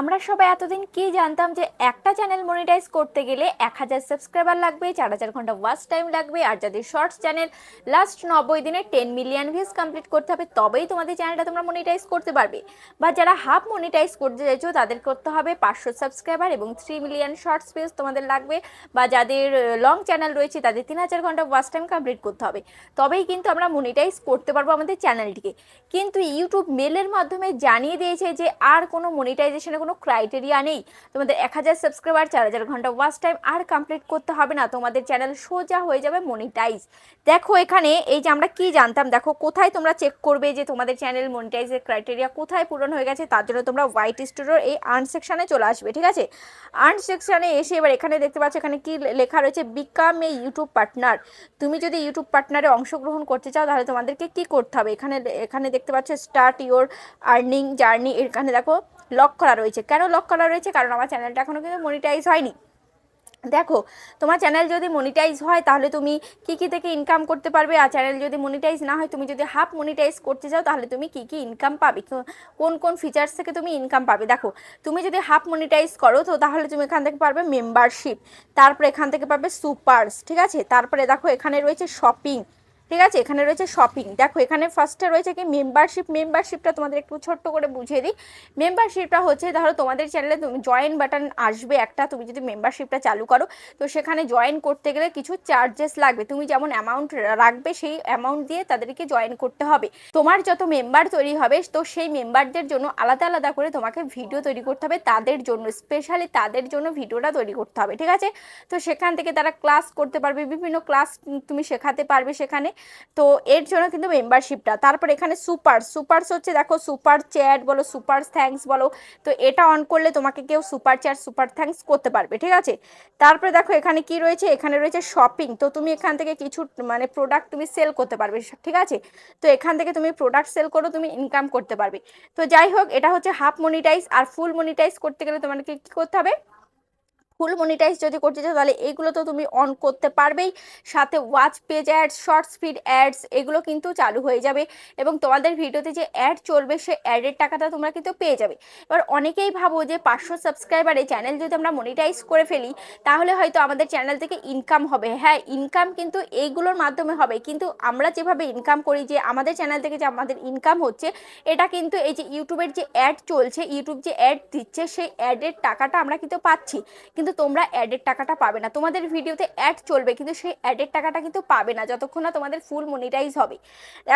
আমরা সবাই এতদিন কি জানতাম যে একটা চ্যানেল মনিটাইজ করতে গেলে এক হাজার সাবস্ক্রাইবার লাগবে, চার হাজার ঘণ্টা ওয়াচ টাইম লাগবে, আর যাদের শর্টস চ্যানেল লাস্ট নব্বই দিনে টেন মিলিয়ন ভিউজ কমপ্লিট করতে হবে, তবেই তোমাদের চ্যানেলটা তোমরা মনিটাইজ করতে পারবে। বা যারা হাফ মনিটাইজ করতে চাইছো, তাদের করতে হবে পাঁচশো সাবস্ক্রাইবার এবং থ্রি মিলিয়ন শর্টস ভিউজ তোমাদের লাগবে। বা যাদের লং চ্যানেল রয়েছে, তাদের তিন হাজার ঘণ্টা ওয়াচ টাইম কমপ্লিট করতে হবে। তবেই কিন্তু আমরা মনিটাইজ করতে পারব আমাদের চ্যানেলটিকে কিন্তু ইউটিউব মেলের মাধ্যমে জানিয়ে দিয়েছে যে আর কোনো মনিটাইজেশনের কোনো ক্রাইটেরিয়া নেই। তোমাদের এক হাজার সাবস্ক্রাইবার চার হাজার ঘণ্টা ওয়াচ টাইম আর কমপ্লিট করতে হবে না। তোমাদের চ্যানেল সোজা হয়ে যাবে মনিটাইজ দেখো এখানে এই যে আমরা কি জানতাম? দেখো কোথায় তোমরা চেক করবে যে তোমাদের চ্যানেল মনিটাইজের ক্রাইটেরিয়া কোথায় পূরণ হয়ে গেছে? তার জন্য তোমরা হোয়াইট স্টুডিওর এই আর্ন সেকশানে চলে আসবে, ঠিক আছে? আর্ন সেকশানে এসে এবার এখানে দেখতে পাচ্ছ, এখানে কি লেখা রয়েছে বিকাম এ ইউটিউব পার্টনার তুমি যদি ইউটিউব পার্টনারে অংশগ্রহণ করতে চাও, তাহলে তোমাদেরকে কি করতে হবে? এখানে এখানে দেখতে পাচ্ছ স্টার্ট ইওর আর্নিং জার্নি এখানে দেখো লক করা রয়েছে। কেন লক করা রয়েছে? কারণ আমার চ্যানেলটা এখনও কিন্তু মনিটাইজ হয়নি। দেখো, তোমার চ্যানেল যদি মনিটাইজ হয়, তাহলে তুমি কি কি থেকে ইনকাম করতে পারবে? আর চ্যানেল যদি মনিটাইজ না হয়, তুমি যদি হাফ মনিটাইজ করতে চাও, তাহলে তুমি কি কি ইনকাম পাবে? কোন কোন ফিচার্স থেকে তুমি ইনকাম পাবে? দেখো, তুমি যদি হাফ মনিটাইজ করো, তো তাহলে তুমি এখান থেকে পারবে মেম্বারশিপ তারপরে এখান থেকে পাবে সুপার্স ঠিক আছে? তারপরে দেখো, এখানে রয়েছে শপিং ঠিক আছে? এখানে রয়েছে শপিং দেখো, এখানে ফার্স্টে রয়েছে কি? মেম্বারশিপ মেম্বারশিপটা তোমাদের একটু ছোট্ট করে বুঝিয়ে দিই। মেম্বারশিপটা হচ্ছে, ধরো তোমাদের চ্যানেলে তুমি জয়েন বাটন আসবে একটা, তুমি যদি মেম্বারশিপটা চালু করো, তো সেখানে জয়েন করতে গেলে কিছু চার্জেস লাগবে। তুমি যেমন অ্যামাউন্ট রাখবে সেই অ্যামাউন্ট দিয়ে তাদেরকে জয়েন করতে হবে। তোমার যত মেম্বার তৈরি হবে, তো সেই মেম্বারদের জন্য আলাদা আলাদা করে তোমাকে ভিডিও তৈরি করতে হবে। তাদের জন্য স্পেশালি তাদের জন্য ভিডিওটা তৈরি করতে হবে। ঠিক আছে? তো সেখান থেকে তারা ক্লাস করতে পারবে। বিভিন্ন ক্লাস তুমি শেখাতে পারবে সেখানে। তো এর জন্য কিন্তু মেম্বারশিপটা তারপর এখানে সুপার সুপারস হচ্ছে দেখো সুপার চ্যাট বলো সুপার থ্যাঙ্কস বলো, তো এটা অন করলে তোমাকে কেউ সুপার চ্যাট সুপার থ্যাঙ্কস করতে পারবে, ঠিক আছে? তারপরে দেখো এখানে কি রয়েছে? এখানে রয়েছে শপিং তো তুমি এখান থেকে কিছু মানে প্রোডাক্ট তুমি সেল করতে পারবে, ঠিক আছে? তো এখান থেকে তুমি প্রোডাক্ট সেল করো, তুমি ইনকাম করতে পারবে। তো যাই হোক, এটা হচ্ছে হাফ মনিটাইজ আর ফুল মনিটাইজ করতে গেলে তোমাকে কি করতে হবে? ফুল মনিটাইজ যদি করতে চাও, তাহলে এইগুলো তো তুমি অন করতে পারবেই। সাথে watch page ads short speed ads এগুলো কিন্তু চালু হয়ে যাবে। এবং তোমাদের ভিডিওতে যে অ্যাড চলবে, সে অ্যাডের টাকাটা তোমরা কিন্তু পেয়ে যাবে। এবার অনেকেই ভাবো যে পাঁচশো সাবস্ক্রাইবারে চ্যানেল যদি আমরা মনিটাইজ করে ফেলি, তাহলে হয়তো আমাদের চ্যানেল থেকে ইনকাম হবে। হ্যাঁ ইনকাম কিন্তু এইগুলোর মাধ্যমে হবে। কিন্তু আমরা যেভাবে ইনকাম করি, যে আমাদের চ্যানেল থেকে যে আমাদের ইনকাম হচ্ছে, এটা কিন্তু এই যে ইউটিউবের যে অ্যাড চলছে ইউটিউব যে অ্যাড দিচ্ছে, সেই অ্যাডের টাকাটা আমরা কিন্তু পাচ্ছি। কিন্তু তোমরা অ্যাডের টাকাটা পাবে না। তোমাদের ভিডিওতে অ্যাড চলবে, কিন্তু সেই অ্যাডের টাকাটা কিন্তু পাবে না, যতক্ষণ না তোমাদের ফুল মনিটাইজ হবে।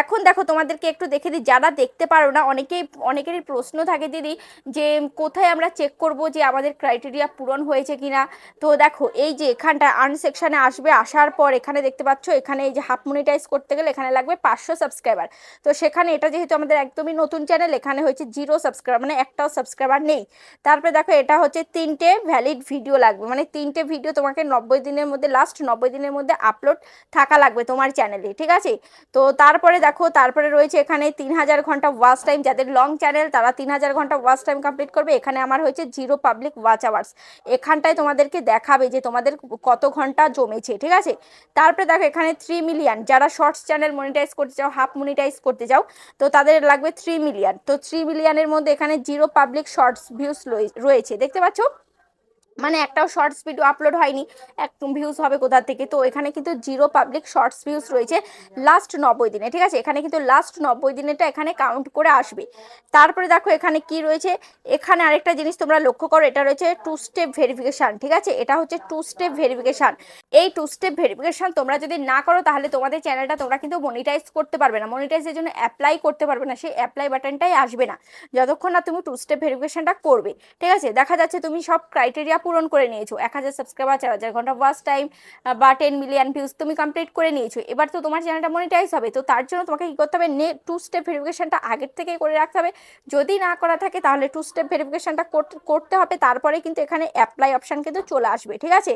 এখন দেখো, তোমাদেরকে একটু দেখে দিই, যারা দেখতে পারো না, অনেকেই, অনেকেরই প্রশ্ন থাকে, দিদি, যে কোথায় আমরা চেক করব যে আমাদের ক্রাইটেরিয়া পূরণ হয়েছে কিনা? তো দেখো, এই যে এখানটা আর্ন সেকশানে আসবে, আসার পর এখানে দেখতে পাচ্ছ, এখানে এই যে হাফ মনিটাইজ করতে গেলে এখানে লাগবে পাঁচশো সাবস্ক্রাইবার তো সেখানে এটা যেহেতু আমাদের একদমই নতুন চ্যানেল এখানে হয়েছে জিরো সাবস্ক্রাইবার মানে একটাও সাবস্ক্রাইবার নেই। তারপরে দেখো, এটা হচ্ছে তিনটে ভ্যালিড ভিডিও লাগবে। মানে তিনটে ভিডিও তোমাকে নব্বই দিনের মধ্যে লাস্ট নব্বই দিনের মধ্যে আপলোড থাকা লাগবে তোমার চ্যানেলে ঠিক আছে? তো তারপরে দেখো, তারপরে রয়েছে এখানে তিন হাজার ঘণ্টা ওয়াচ টাইম যাদের লং চ্যানেল তারা তিন হাজার ঘণ্টা ওয়াচ টাইম কমপ্লিট করবে। এখানে আমার হয়েছে জিরো পাবলিক ওয়াচ আওয়ার্স এখানটায় তোমাদেরকে দেখাবে যে তোমাদের কত ঘণ্টা জমেছে, ঠিক আছে? তারপরে দেখো, এখানে থ্রি মিলিয়ন যারা শর্টস চ্যানেল মনিটাইজ করতে চাও হাফ মনিটাইজ করতে চাও, তো তাদের লাগবে থ্রি মিলিয়ন তো থ্রি মিলিয়নের মধ্যে এখানে জিরো পাবলিক শর্টস ভিউস রয়েছে, দেখতে পাচ্ছ? মানে একটাও শর্টস ভিডিও আপলোড হয়নি এক ভিউজ হবে কোথা থেকে? তো এখানে কিন্তু জিরো পাবলিক শর্টস ভিউজ রয়েছে লাস্ট নব্বই দিনে, ঠিক আছে? এখানে কিন্তু লাস্ট নব্বই দিনেটা এখানে কাউন্ট করে আসবে। তারপরে দেখো এখানে কি রয়েছে? এখানে আরেকটা জিনিস তোমরা লক্ষ্য করো, এটা রয়েছে টু স্টেপ ভেরিফিকেশান ঠিক আছে? এটা হচ্ছে টু স্টেপ ভেরিফিকেশান এই টু স্টেপ ভেরিফিকেশান তোমরা যদি না করো, তাহলে তোমাদের চ্যানেলটা তোমরা কিন্তু মনিটাইজ করতে পারবে না। মনিটাইজের জন্য অ্যাপ্লাই করতে পারবে না, সেই অ্যাপ্লাই বাটনটাই আসবে না। যতক্ষণ না তুমি টু স্টেপ ভেরিফিকেশানটা করবে, ঠিক আছে? দেখা যাচ্ছে তুমি সব ক্রাইটেরিয়া পূরণ করে নিয়েছো। এক হাজার সাবস্ক্রাইবার চার হাজার ঘণ্টা ওয়াচ টাইম বা টেন মিলিয়ন ভিউজ তুমি কমপ্লিট করে নিয়েছো। এবার তো তোমার চ্যানেলটা মনিটাইজ হবে, তো তার জন্য তোমাকে কী করতে হবে? নে টু স্টেপ ভেরিফিকেশানটা আগের থেকে করে রাখতে হবে। যদি না করা থাকে, তাহলে টু স্টেপ ভেরিফিকেশানটা করতে হবে। তারপরে কিন্তু এখানে অ্যাপ্লাই অপশান কিন্তু চলে আসবে, ঠিক আছে?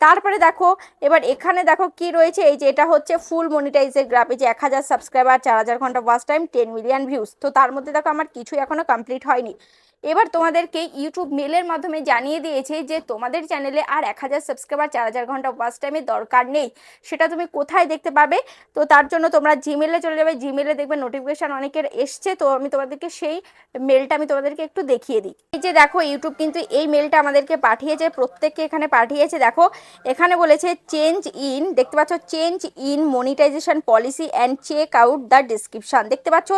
তারপরে দেখো, এবার এখানে দেখো কি রয়েছে? এই যে এটা হচ্ছে ফুল মনিটাইজের গ্রাফে যে এক হাজার সাবস্ক্রাইবার চার হাজার ঘণ্টা watch time ten million views তো তার মধ্যে দেখো আমার কিছুই এখনও কমপ্লিট হয়নি। এবার তোমাদেরকে ইউটিউব মেলের মাধ্যমে জানিয়ে দিয়েছে যে তোমাদের চ্যানেলে আর এক হাজার সাবস্ক্রাইবার চার হাজার ঘণ্টা ওয়াচ টাইমের দরকার নেই। সেটা তুমি কোথায় দেখতে পাবে? তো তার জন্য তোমরা জিমেলে চলে যাবে। জিমেলে দেখবে নোটিফিকেশান অনেকের এসছে। তো আমি তোমাদেরকে সেই মেলটা আমি তোমাদেরকে একটু দেখিয়ে দিই। এই যে দেখো ইউটিউব কিন্তু এই মেলটা আমাদেরকে পাঠিয়েছে, প্রত্যেককে এখানে পাঠিয়েছে। দেখো, এখানে বলেছে চেঞ্জ ইন দেখতে পাচ্ছ change in monetisation policy and check out the description দেখতে পাচ্ছ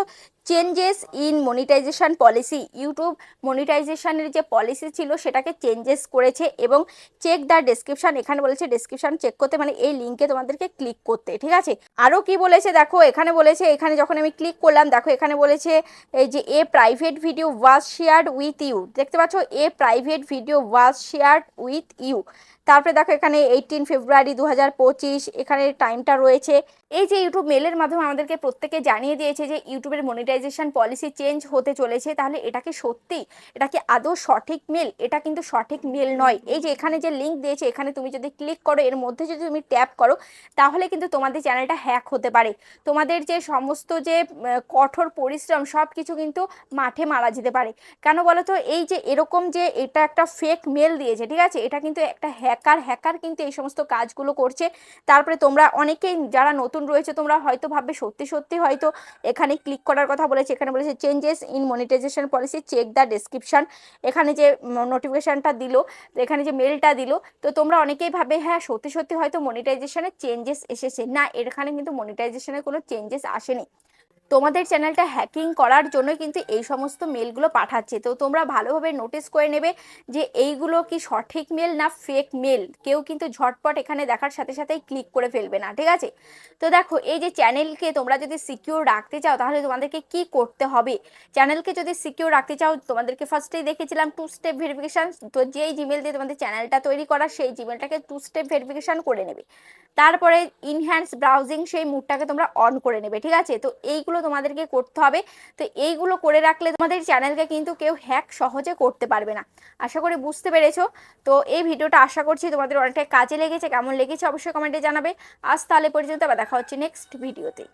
changes in monetisation policy YouTube মনিটাইজেশানের যে পলিসি ছিল, সেটাকে চেঞ্জেস করেছে এবং চেক দ্য ডেসক্রিপশন এখানে বলেছে ডেসক্রিপশন চেক করতে মানে এই লিঙ্কে তোমাদেরকে ক্লিক করতে, ঠিক আছে? আরও কি বলেছে? দেখো, এখানে বলেছে, এখানে যখন আমি ক্লিক করলাম, দেখো, এখানে বলেছে, এই যে a private video was shared with you দেখতে পাচ্ছ a private video was shared with you তারপরে দেখো এখানে এইটিন ফেব্রুয়ারি দু হাজার পঁচিশ, এখানে টাইমটা রয়েছে। এই যে ইউটিউব মেলের মাধ্যমে আমাদেরকে প্রত্যেকে জানিয়ে দিয়েছে যে ইউটিউবের মনিটাইজেশন পলিসি চেঞ্জ হতে চলেছে, তাহলে এটা কি সত্যি? এটা কি আদৌ সঠিক মেল এটা কিন্তু সঠিক মেল নয়। এই যে এখানে যে লিঙ্ক দিয়েছে, এখানে তুমি যদি ক্লিক করো, এর মধ্যে যদি তুমি ট্যাপ করো, তাহলে কিন্তু তোমাদের চ্যানেলটা হ্যাক হতে পারে। তোমাদের যে সমস্ত যে কঠোর পরিশ্রম সব কিছু কিন্তু মাঠে মারা যেতে পারে। কেন বলো তো এই যে এরকম যে এটা একটা ফেক মেল দিয়েছে, ঠিক আছে? এটা কিন্তু একটা হ্যাকার হ্যাকার কিন্তু এই সমস্ত কাজগুলো করছে। তারপরে তোমরা অনেকেই যারা নতুন রয়েছে, তোমরা হয়তো ভাববে, সত্যি সত্যি হয়তো এখানে ক্লিক করার কথা বলেছে। এখানে বলেছে changes in monetisation policy check the description এখানে যে নোটিফিকেশনটা দিল, এখানে যে মেলটা দিল, তো তোমরা অনেকেই ভাবে হ্যাঁ সত্যি সত্যি হয়তো মনিটাইজেশনে চেঞ্জেস এসেছে। না এখানে কিন্তু মনিটাইজেশনে কোনো চেঞ্জেস আসেনি। তোমাদের চ্যানেলটা হ্যাকিং করার জন্য কিন্তু এই সমস্ত মেলগুলো পাঠাচ্ছে। তো তোমরা ভালোভাবে নোটিস করে নেবে যে এইগুলো কি সঠিক মেল না ফেক মেল কেউ কিন্তু ঝটপট এখানে দেখার সাথে সাথেই ক্লিক করে ফেলবে না, ঠিক আছে? তো দেখো, এই যে চ্যানেলকে তোমরা যদি সিকিউর রাখতে চাও, তাহলে তোমাদেরকে কি করতে হবে? চ্যানেলকে যদি সিকিউর রাখতে চাও, তোমাদেরকে ফার্স্টেই দেখেছিলাম টু স্টেপ ভেরিফিকেশান তো যেই জিমেল দিয়ে তোমাদের চ্যানেলটা তৈরি করা, সেই জিমেলটাকে টু স্টেপ ভেরিফিকেশান করে নেবে। তারপরে ইনহ্যান্স ব্রাউজিং সেই মুডটাকে তোমরা অন করে নেবে, ঠিক আছে? তো এইগুলো তোমাদেরকে করতে হবে। তো এইগুলো করে রাখলে তোমাদের চ্যানেলকে কিন্তু কেউ হ্যাক সহজে করতে পারবে না। আশা করি বুঝতে পেরেছ। তো এই ভিডিওটা আশা করছি তোমাদের অনেকটাই কাজে লেগেছে। কেমন লেগেছে অবশ্যই কমেন্টে জানাবে। আজ তাহলে পর্যন্ত আবার দেখা হচ্ছে নেক্সট ভিডিওতে